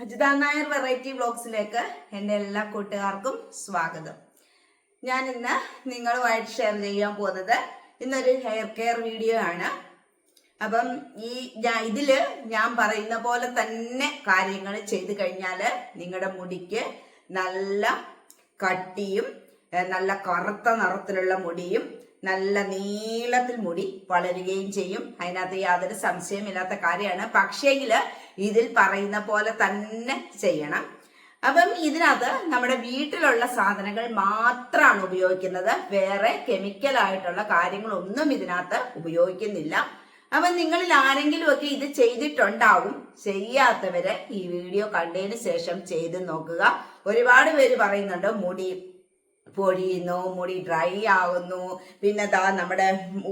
Ajitha Nair variety വ്ളോഗ്സിലേക്ക് എന്റെ എല്ലാ കൂട്ടുകാർക്കും സ്വാഗതം. ഞാൻ ഇന്ന് നിങ്ങളുമായിട്ട് ഷെയർ ചെയ്യാൻ പോകുന്നത് ഇന്നൊരു ഹെയർ കെയർ വീഡിയോ ആണ്. അപ്പം ഈ ഇതിൽ ഞാൻ പറയുന്ന പോലെ തന്നെ കാര്യങ്ങൾ ചെയ്തു കഴിഞ്ഞാൽ നിങ്ങളുടെ മുടിക്ക് നല്ല കട്ടിയും നല്ല കറുത്ത നിറത്തിലുള്ള മുടിയും നല്ല നീളത്തിൽ മുടി വളരുകയും ചെയ്യും. അതിനകത്ത് യാതൊരു സംശയമില്ലാത്ത കാര്യമാണ്. പക്ഷേങ്കിൽ ഇതിൽ പറയുന്ന പോലെ തന്നെ ചെയ്യണം. അപ്പം ഇതിനകത്ത് നമ്മുടെ വീട്ടിലുള്ള സാധനങ്ങൾ മാത്രമാണ് ഉപയോഗിക്കുന്നത്. വേറെ കെമിക്കൽ ആയിട്ടുള്ള കാര്യങ്ങളൊന്നും ഇതിനകത്ത് ഉപയോഗിക്കുന്നില്ല. അപ്പം നിങ്ങളിൽ ആരെങ്കിലും ഒക്കെ ഇത് ചെയ്തിട്ടുണ്ടാവും ചെയ്യാത്തവരെ ഈ വീഡിയോ കണ്ടതിന് ശേഷം ചെയ്ത് നോക്കുക. ഒരുപാട് പേര് പറയുന്നുണ്ട് മുടി പൊഴിയുന്നു മുടി ഡ്രൈ ആവുന്നു. പിന്നെ നമ്മുടെ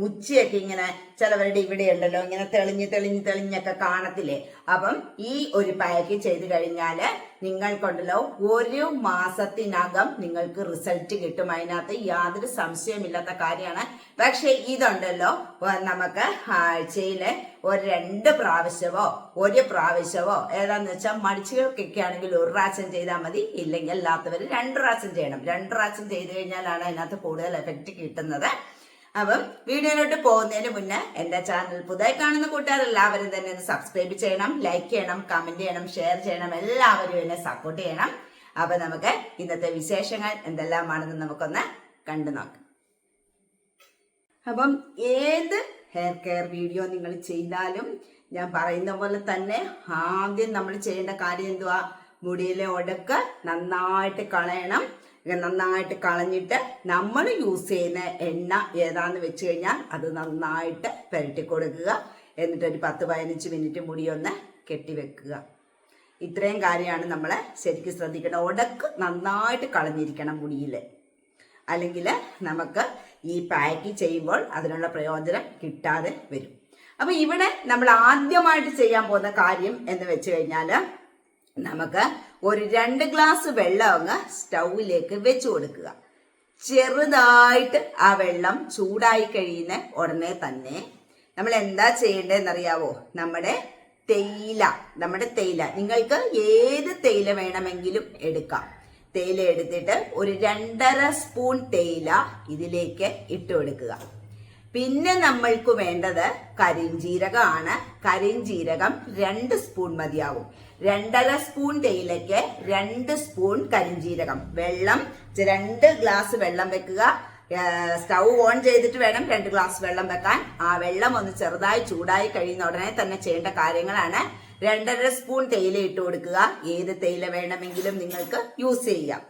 ഉച്ചയൊക്കെ ഇങ്ങനെ ചിലവരുടെ ഇവിടെ ഉണ്ടല്ലോ ഇങ്ങനെ തെളിഞ്ഞ് തെളിഞ്ഞ് തെളിഞ്ഞൊക്കെ കാണത്തില്ലേ? അപ്പം ഈ ഒരു പാക്ക് ചെയ്ത് കഴിഞ്ഞാൽ നിങ്ങൾക്കുണ്ടല്ലോ ഒരു മാസത്തിനകം നിങ്ങൾക്ക് റിസൾട്ട് കിട്ടും. അതിനകത്ത് യാതൊരു സംശയമില്ലാത്ത കാര്യമാണ്. പക്ഷേ ഇതുണ്ടല്ലോ നമുക്ക് ആഴ്ചയിൽ ഒരു രണ്ട് പ്രാവശ്യമോ ഒരു പ്രാവശ്യമോ ഏതാന്ന് വെച്ചാൽ മടിച്ചുകൾക്കൊക്കെ ആണെങ്കിൽ ഒരു പ്രാവശ്യം ചെയ്താൽ മതി. ഇല്ലെങ്കിൽ അല്ലാത്തവർ രണ്ട് പ്രാവശ്യം ചെയ്യണം. രണ്ട് പ്രാവശ്യം ചെയ്ത് കഴിഞ്ഞാലാണ് അതിനകത്ത് കൂടുതൽ എഫക്റ്റ് കിട്ടുന്നത്. അപ്പം വീഡിയോയിലോട്ട് പോകുന്നതിന് മുന്നേ എന്റെ ചാനൽ പുതുതായി കാണുന്ന കൂട്ടുകാർ എല്ലാവരും തന്നെ സബ്സ്ക്രൈബ് ചെയ്യണം ലൈക്ക് ചെയ്യണം കമന്റ് ചെയ്യണം ഷെയർ ചെയ്യണം. എല്ലാവരും എന്നെ സപ്പോർട്ട് ചെയ്യണം. അപ്പൊ നമുക്ക് ഇന്നത്തെ വിശേഷങ്ങൾ എന്തെല്ലാമാണെന്ന് നമുക്കൊന്ന് കണ്ടു നോക്കാം അപ്പം ഏത് ഹെയർ കെയർ വീഡിയോ നിങ്ങൾ ചെയ്താലും ഞാൻ പറയുന്ന പോലെ തന്നെ ആദ്യം നമ്മൾ ചെയ്യേണ്ട കാര്യം എന്തുവാ? മുടിയിലെ ഒടുക്ക് നന്നായിട്ട് കളയണം. നന്നായിട്ട് കളഞ്ഞിട്ട് നമ്മൾ യൂസ് ചെയ്യുന്ന എണ്ണ ഏതാന്ന് വെച്ച് കഴിഞ്ഞാൽ അത് നന്നായിട്ട് പുരട്ടി കൊടുക്കുക. എന്നിട്ട് ഒരു പത്ത് പതിനഞ്ച് മിനിറ്റ് മുടിയൊന്ന് കെട്ടിവെക്കുക ഇത്രയും കാര്യമാണ് നമ്മൾ ശരിക്കും ശ്രദ്ധിക്കേണ്ടത്. ഒടക്ക് നന്നായിട്ട് കളഞ്ഞിരിക്കണം മുടിയിൽ അല്ലെങ്കിൽ നമുക്ക് ഈ പാക്ക് ചെയ്യുമ്പോൾ അതിനുള്ള പ്രയോജനം കിട്ടാതെ വരും. അപ്പൊ ഇവിടെ നമ്മൾ ആദ്യമായിട്ട് ചെയ്യാൻ പോകുന്ന കാര്യം എന്ന് വെച്ച് കഴിഞ്ഞാൽ നമുക്ക് ഒരു രണ്ട് ഗ്ലാസ് വെള്ളം അങ്ങ് സ്റ്റൗവിലേക്ക് വെച്ചു കൊടുക്കുക. ചെറുതായിട്ട് ആ വെള്ളം ചൂടായി കഴിയുന്ന ഉടനെ തന്നെ നമ്മൾ എന്താ ചെയ്യേണ്ടതെന്നറിയാവോ? നമ്മുടെ തേയില നമ്മുടെ തേയില. നിങ്ങൾക്ക് ഏത് തേയില വേണമെങ്കിലും എടുക്കാം. തേയില എടുത്തിട്ട് ഒരു രണ്ടര സ്പൂൺ തേയില ഇതിലേക്ക് ഇട്ട് കൊടുക്കുക. പിന്നെ നമ്മൾക്ക് വേണ്ടത് കരിഞ്ജീരകമാണ് കരിഞ്ജീരകം രണ്ട് സ്പൂൺ മതിയാവും. രണ്ടര സ്പൂൺ തേയിലയ്ക്ക് രണ്ട് സ്പൂൺ കരിഞ്ജീരകം വെള്ളം രണ്ട് ഗ്ലാസ് വെള്ളം വെക്കുക. സ്റ്റൗ ഓൺ ചെയ്തിട്ട് വേണം രണ്ട് ഗ്ലാസ് വെള്ളം വെക്കാൻ. ആ വെള്ളം ഒന്ന് ചെറുതായി ചൂടായി കഴിയുന്ന ഉടനെ തന്നെ ചെയ്യേണ്ട കാര്യങ്ങളാണ്. രണ്ടര സ്പൂൺ തേയില ഇട്ട് കൊടുക്കുക. ഏത് തേയില വേണമെങ്കിലും നിങ്ങൾക്ക് യൂസ് ചെയ്യാം.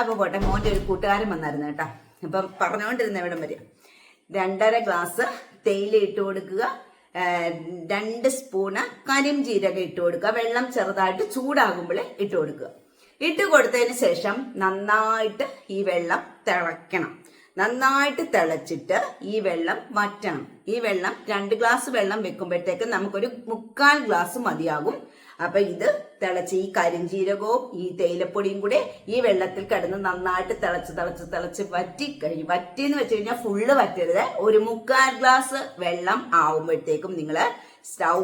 അപ്പൊ പോട്ടെ മോന്റെ ഒരു കൂട്ടുകാരൻ വന്നായിരുന്നു കേട്ടോ. അപ്പൊ പറഞ്ഞുകൊണ്ടിരുന്ന ഇവിടം വരെ. രണ്ടര ഗ്ലാസ് തേയില ഇട്ട് കൊടുക്കുക. രണ്ട് സ്പൂണ് കരിംജീരകം ഇട്ട് കൊടുക്കുക. വെള്ളം ചെറുതായിട്ട് ചൂടാകുമ്പോൾ ഇട്ട് കൊടുക്കുക. ഇട്ട് കൊടുത്തതിന് ശേഷം നന്നായിട്ട് ഈ വെള്ളം തിളയ്ക്കണം. നന്നായിട്ട് തിളച്ചിട്ട് ഈ വെള്ളം വറ്റണം. ഈ വെള്ളം രണ്ട് ഗ്ലാസ് വെള്ളം വെക്കുമ്പോഴത്തേക്ക് നമുക്കൊരു മുക്കാൽ ഗ്ലാസ് മതിയാകും. അപ്പൊ ഇത് തിളച്ച് ഈ കരിഞ്ചീരകവും ഈ തേയിലപ്പൊടിയും കൂടെ ഈ വെള്ളത്തിൽ കിടന്ന് നന്നായിട്ട് തിളച്ച് തിളച്ച് തിളച്ച് വറ്റി കഴിയും വറ്റി എന്ന് വെച്ച് കഴിഞ്ഞാൽ ഫുള്ള് വറ്റരുത്. ഒരു മുക്കാൽ ഗ്ലാസ് വെള്ളം ആവുമ്പോഴത്തേക്കും നിങ്ങൾ സ്റ്റൗ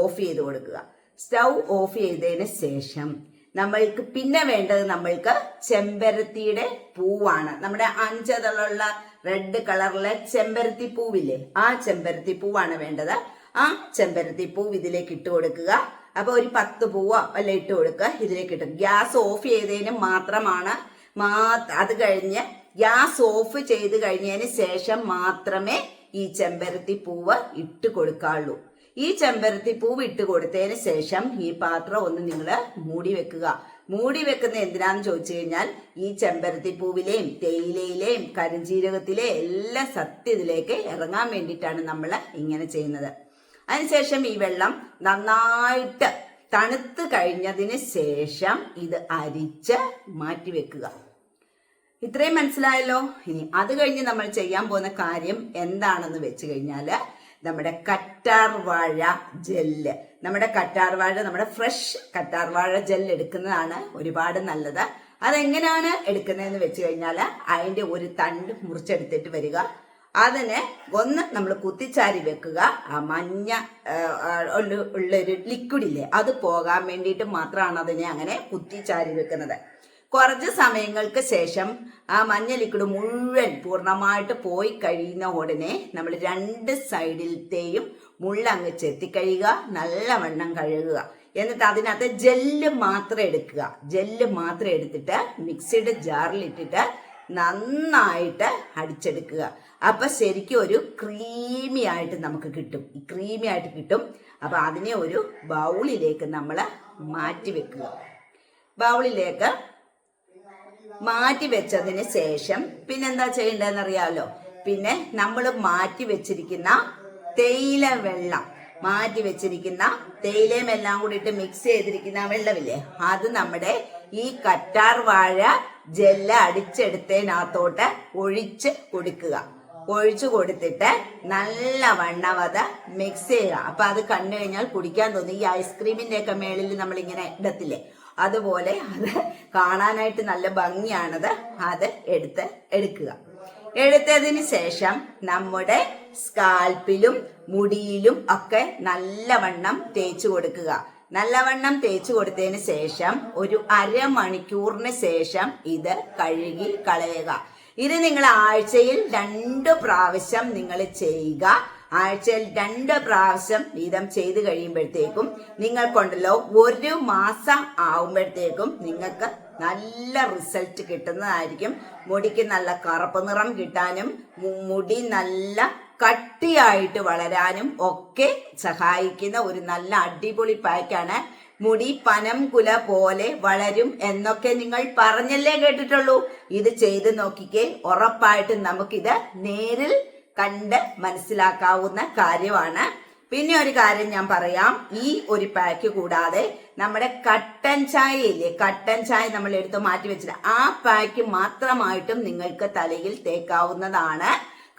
ഓഫ് ചെയ്ത് കൊടുക്കുക. സ്റ്റൗ ഓഫ് ചെയ്തതിന് ശേഷം നമ്മൾക്ക് പിന്നെ വേണ്ടത് നമ്മൾക്ക് ചെമ്പരത്തിയുടെ പൂവാണ്. നമ്മുടെ അഞ്ചതളുള്ള റെഡ് കളറിലെ ചെമ്പരത്തി പൂവില്ലേ? ആ ചെമ്പരത്തി പൂവാണ് വേണ്ടത്. ആ ചെമ്പരത്തി പൂവ് ഇതിലേക്ക് ഇട്ട് കൊടുക്കുക. അപ്പൊ ഒരു പത്ത് പൂവോ വല്ല ഇട്ട് കൊടുക്കുക ഇതിലേക്ക് ഇട്ട് ഗ്യാസ് ഓഫ് ചെയ്തതിന് മാത്രമാണ് അത് കഴിഞ്ഞ് ഗ്യാസ് ഓഫ് ചെയ്ത് കഴിഞ്ഞതിന് ശേഷം മാത്രമേ ഈ ചെമ്പരത്തി പൂവ് ഇട്ട് കൊടുക്കാവുള്ളൂ. ഈ ചെമ്പരത്തി പൂവ് ഇട്ട് കൊടുത്തതിന് ശേഷം ഈ പാത്രം ഒന്ന് നിങ്ങൾ മൂടി വെക്കുക. മൂടി വെക്കുന്ന എന്തിനാന്ന് ചോദിച്ചു കഴിഞ്ഞാൽ ഈ ചെമ്പരത്തി പൂവിലെയും തേയിലയിലെയും കരിഞ്ജീരകത്തിലെ എല്ലാ സത്യ ഇതിലേക്ക് ഇറങ്ങാൻ വേണ്ടിയിട്ടാണ് നമ്മൾ ഇങ്ങനെ ചെയ്യുന്നത്. അതിനുശേഷം ഈ വെള്ളം നന്നായിട്ട് തണുത്ത് കഴിഞ്ഞതിന് ശേഷം ഇത് അരിച്ച് മാറ്റി വെക്കുക. ഇത്രയും മനസ്സിലായല്ലോ? ഇനി അത് കഴിഞ്ഞ് നമ്മൾ ചെയ്യാൻ പോകുന്ന കാര്യം എന്താണെന്ന് വെച്ച് കഴിഞ്ഞാൽ നമ്മുടെ കറ്റാർ വാഴ ജെല്ല്. നമ്മുടെ കറ്റാർ വാഴ നമ്മുടെ ഫ്രഷ് കറ്റാർ വാഴ ജെല്ല് എടുക്കുന്നതാണ് ഒരുപാട് നല്ലത്. അതെങ്ങനെയാണ് എടുക്കുന്നതെന്ന് വെച്ച് കഴിഞ്ഞാൽ അതിന്റെ ഒരു തണ്ട് മുറിച്ചെടുത്തിട്ട് വരിക. അതിനെ ഒന്ന് നമ്മൾ കുത്തിച്ചാരി വെക്കുക. ആ മഞ്ഞ ഉള്ള- ഉള്ളൊരു ലിക്വിഡില്ലേ അത് പോകാൻ വേണ്ടിയിട്ട് മാത്രമാണ് അതിനെ അങ്ങനെ കുത്തിച്ചാരി വെക്കുന്നത്. കുറച്ച് സമയങ്ങൾക്ക് ശേഷം ആ മഞ്ഞ ലിക്വിഡ് മുഴുവൻ പൂർണമായിട്ട് പോയി കഴിയുന്ന ഉടനെ നമ്മൾ രണ്ട് സൈഡിലത്തെയും മുള്ളങ്ങ് ചെത്തിക്കഴിയുക നല്ലവണ്ണം കഴുകുക. എന്നിട്ട് അതിനകത്ത് ജെല്ല് മാത്രം എടുക്കുക. ജെല്ല് മാത്രം എടുത്തിട്ട് മിക്സിയുടെ ജാറിലിട്ടിട്ട് നന്നായിട്ട് അടിച്ചെടുക്കുക. അപ്പൊ ശരിക്കും ഒരു ക്രീമി ആയിട്ട് നമുക്ക് കിട്ടും. ക്രീമി ആയിട്ട് കിട്ടും. അപ്പൊ അതിനെ ഒരു ബൗളിലേക്ക് നമ്മൾ മാറ്റി വെക്കുക. ബൗളിലേക്ക് മാറ്റി വെച്ചതിന് ശേഷം പിന്നെന്താ ചെയ്യേണ്ടതെന്ന് അറിയാമല്ലോ പിന്നെ നമ്മൾ മാറ്റി വെച്ചിരിക്കുന്ന തേയില വെള്ളം മാറ്റി വെച്ചിരിക്കുന്ന തേയിലയും എല്ലാം കൂടിയിട്ട് മിക്സ് ചെയ്തിരിക്കുന്ന വെള്ളമില്ലേ? അത് നമ്മുടെ ഈ കറ്റാർ വാഴ ജെല്ല അടിച്ചെടുത്തതിനകത്തോട്ട് ഒഴിച്ച് കൊടുക്കുക. ഒഴിച്ചു കൊടുത്തിട്ട് നല്ല വണ്ണം അത് മിക്സ് ചെയ്യുക. അപ്പൊ അത് കണ്ടു കഴിഞ്ഞാൽ കുടിക്കാൻ തോന്നി. ഈ ഐസ്ക്രീമിന്റെ ഒക്കെ മേളിൽ നമ്മൾ ഇങ്ങനെ ഇടത്തില്ലേ? അതുപോലെ അത് കാണാനായിട്ട് നല്ല ഭംഗിയാണത് അത് എടുത്ത് എടുക്കുക. എടുത്തതിന് ശേഷം നമ്മുടെ സ്കാൽപ്പിലും മുടിയിലും ഒക്കെ നല്ലവണ്ണം തേച്ചു കൊടുക്കുക. നല്ലവണ്ണം തേച്ചു കൊടുത്തതിന് ശേഷം ഒരു അരമണിക്കൂറിന് ശേഷം ഇത് കഴുകി കളയുക. ഇത് നിങ്ങൾ ആഴ്ചയിൽ രണ്ടു പ്രാവശ്യം നിങ്ങൾ ചെയ്യുക. ആഴ്ചയിൽ രണ്ട് പ്രാവശ്യം വീതം ചെയ്ത് കഴിയുമ്പോഴത്തേക്കും നിങ്ങൾക്കുണ്ടല്ലോ ഒരു മാസം ആവുമ്പോഴത്തേക്കും നിങ്ങൾക്ക് നല്ല റിസൾട്ട് കിട്ടുന്നതായിരിക്കും. മുടിക്ക് നല്ല കറുപ്പ് നിറം കിട്ടാനും മുടി നല്ല കട്ടിയായിട്ട് വളരാനും ഒക്കെ സഹായിക്കുന്ന ഒരു നല്ല അടിപൊളി പാക്കാണ് മുടി പനം കുല പോലെ വളരും എന്നൊക്കെ നിങ്ങൾ പറഞ്ഞല്ലേ കേട്ടിട്ടുള്ളൂ. ഇത് ചെയ്ത് നോക്കിക്കേ. ഉറപ്പായിട്ടും നമുക്കിത് നേരിൽ കണ്ട് മനസ്സിലാക്കാവുന്ന കാര്യമാണ്. പിന്നെ ഒരു കാര്യം ഞാൻ പറയാം. ഈ ഒരു പാക്ക് കൂടാതെ നമ്മുടെ കട്ടൻ ചായ ഇല്ലേ? കട്ടൻ ചായ നമ്മൾ എടുത്ത് മാറ്റി വെച്ചിട്ട് ആ പാക്ക് മാത്രമായിട്ടും നിങ്ങൾക്ക് തലയിൽ തേക്കാവുന്നതാണ്.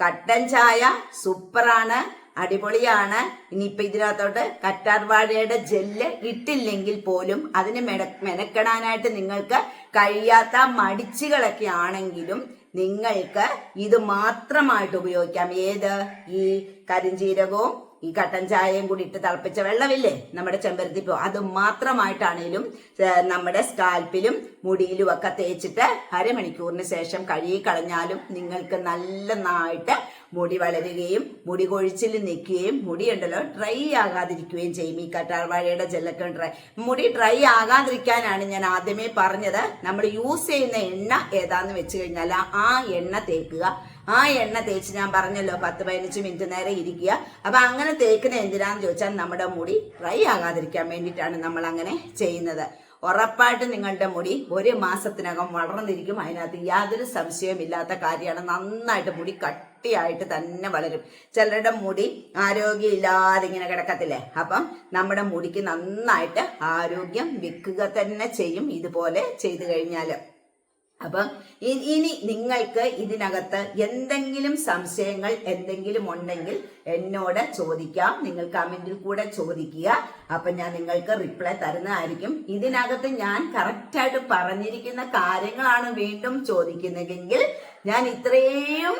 കട്ടൻ ചായ സൂപ്പറാണ് അടിപൊളിയാണ്. ഇനിയിപ്പൊ ഇതിനകത്തോട്ട് കറ്റാർവാഴയുടെ ജെല്ല് ഇട്ടില്ലെങ്കിൽ പോലും അതിന് മെന മെനക്കെടാനായിട്ട് നിങ്ങൾക്ക് കഴിയാത്ത മടിച്ചുകളൊക്കെ ആണെങ്കിലും നിങ്ങൾക്ക് ഇത് മാത്രമായിട്ട് ഉപയോഗിക്കാം. ഏത്? ഈ കരിഞ്ജീരകവും ഈ കട്ടൻ ചായയും കൂടി ഇട്ട് തിളപ്പിച്ച വെള്ളമില്ലേ നമ്മുടെ ചെമ്പരത്തിപ്പൂ അത് മാത്രമായിട്ടാണേലും നമ്മുടെ സ്കാൽപ്പിലും മുടിയിലും ഒക്കെ തേച്ചിട്ട് അരമണിക്കൂറിന് ശേഷം കഴുകി കളഞ്ഞാലും നിങ്ങൾക്ക് നല്ല നായിട്ട് മുടി വളരുകയും മുടി കൊഴിച്ചിൽ നിൽക്കുകയും മുടി ഉണ്ടല്ലോ ഡ്രൈ ആകാതിരിക്കുകയും ചെയ്യും. ഈ കറ്റാർവാഴയുടെ ജെല്ലൊക്കെ ഡ്രൈ മുടി ഡ്രൈ ആകാതിരിക്കാനാണ് ഞാൻ ആദ്യമേ പറഞ്ഞത്. നമ്മൾ യൂസ് ചെയ്യുന്ന എണ്ണ ഏതാന്ന് വെച്ച് കഴിഞ്ഞാൽ ആ എണ്ണ തേക്കുക. ആ എണ്ണ തേച്ച് ഞാൻ പറഞ്ഞല്ലോ പത്ത് പതിനഞ്ച് മിനിറ്റ് നേരം ഇരിക്കുക. അപ്പൊ അങ്ങനെ തേക്കുന്ന എന്തിനാന്ന് ചോദിച്ചാൽ നമ്മുടെ മുടി ഡ്രൈ ആകാതിരിക്കാൻ വേണ്ടിയിട്ടാണ് നമ്മൾ അങ്ങനെ ചെയ്യുന്നത്. ഉറപ്പായിട്ട് നിങ്ങളുടെ മുടി ഒരു മാസത്തിനകം വളർന്നിരിക്കും. അതിനകത്ത് യാതൊരു സംശയമില്ലാത്ത കാര്യമാണ്. നന്നായിട്ട് മുടി കട്ടിയായിട്ട് തന്നെ വളരും. ചിലരുടെ മുടി ആരോഗ്യമില്ലാതെ ഇങ്ങനെ കിടക്കത്തില്ലേ? അപ്പം നമ്മുടെ മുടിക്ക് നന്നായിട്ട് ആരോഗ്യം വെക്കുക തന്നെ ചെയ്യും ഇതുപോലെ ചെയ്തു കഴിഞ്ഞാൽ അപ്പം ഇനി നിങ്ങൾക്ക് ഇതിനകത്ത് എന്തെങ്കിലും സംശയങ്ങൾ എന്തെങ്കിലും ഉണ്ടെങ്കിൽ എന്നോട് ചോദിക്കാം. നിങ്ങൾ കമന്റിൽ കൂടെ ചോദിക്കുക. അപ്പൊ ഞാൻ നിങ്ങൾക്ക് റിപ്ലൈ തരുന്നതായിരിക്കും. ഇതിനകത്ത് ഞാൻ കറക്റ്റായിട്ട് പറഞ്ഞിരിക്കുന്ന കാര്യങ്ങളാണ് വീണ്ടും ചോദിക്കുന്നതെങ്കിൽ ഞാൻ ഇത്രയും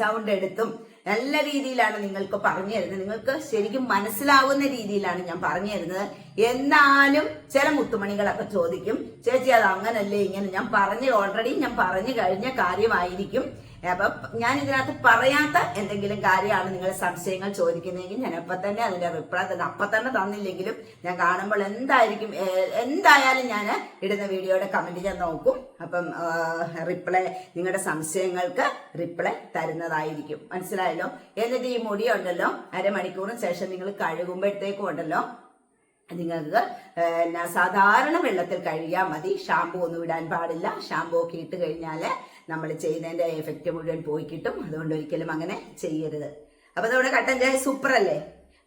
സൗണ്ട് എടുത്തും നല്ല രീതിയിലാണ് നിങ്ങൾക്ക് പറഞ്ഞു തരുന്നത്. നിങ്ങൾക്ക് ശരിക്കും മനസ്സിലാവുന്ന രീതിയിലാണ് ഞാൻ പറഞ്ഞു തരുന്നത്. എന്നാലും ചില മുത്തുമണികളൊക്കെ ചോദിക്കും ചേച്ചി അത് അങ്ങനല്ലേ? ഇങ്ങനെ ഞാൻ പറഞ്ഞു ഓൾറെഡി ഞാൻ പറഞ്ഞു കഴിഞ്ഞ കാര്യമായിരിക്കും. അപ്പൊ ഞാൻ ഇതിനകത്ത് പറയാത്ത എന്തെങ്കിലും കാര്യമാണ് നിങ്ങൾ സംശയങ്ങൾ ചോദിക്കുന്നതെങ്കിൽ ഞാൻ അപ്പൊ തന്നെ അതിന്റെ റിപ്ലൈ തന്നെ അപ്പൊ തന്നെ തന്നില്ലെങ്കിലും ഞാൻ കാണുമ്പോൾ എന്തായിരിക്കും എന്തായാലും ഞാൻ ഇടുന്ന വീഡിയോയുടെ കമന്റ് ഞാൻ നോക്കും. അപ്പം റിപ്ലൈ നിങ്ങളുടെ സംശയങ്ങൾക്ക് റിപ്ലൈ തരുന്നതായിരിക്കും. മനസ്സിലായല്ലോ? എന്നിട്ട് ഈ മുടി ഉണ്ടല്ലോ അരമണിക്കൂറിന് ശേഷം നിങ്ങൾ കഴുകുമ്പോഴത്തേക്കും ഉണ്ടല്ലോ നിങ്ങൾക്ക് എന്നാ സാധാരണ വെള്ളത്തിൽ കഴുകിയാൽ മതി. ഷാമ്പു ഒന്നും ഇടാൻ പാടില്ല. ഷാമ്പു ഒക്കെ ഇട്ട് കഴിഞ്ഞാൽ നമ്മൾ ചെയ്യുന്നതിന്റെ എഫക്റ്റ് മുഴുവൻ പോയി കിട്ടും. അതുകൊണ്ട് ഒരിക്കലും അങ്ങനെ ചെയ്യരുത്. അപ്പൊ നമ്മുടെ കട്ടൻ ചായ സൂപ്പർ അല്ലേ?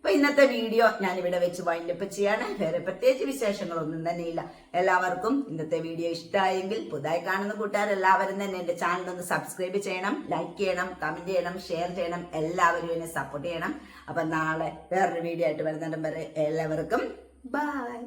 അപ്പൊ ഇന്നത്തെ വീഡിയോ ഞാൻ ഇവിടെ വെച്ച് വൈൻഡപ്പ് ചെയ്യാണ്. വേറെ പ്രത്യേകിച്ച് വിശേഷങ്ങളൊന്നും തന്നെയില്ല. എല്ലാവർക്കും ഇന്നത്തെ വീഡിയോ ഇഷ്ടമായെങ്കിൽ പുതുതായി കാണുന്ന കൂട്ടുകാർ എല്ലാവരും തന്നെ എന്റെ ചാനൽ ഒന്ന് സബ്സ്ക്രൈബ് ചെയ്യണം ലൈക്ക് ചെയ്യണം കമന്റ് ചെയ്യണം ഷെയർ ചെയ്യണം എല്ലാവരും എന്നെ സപ്പോർട്ട് ചെയ്യണം. അപ്പൊ നാളെ വേറൊരു വീഡിയോ ആയിട്ട് വരുന്നിടം വരെ എല്ലാവർക്കും ബൈ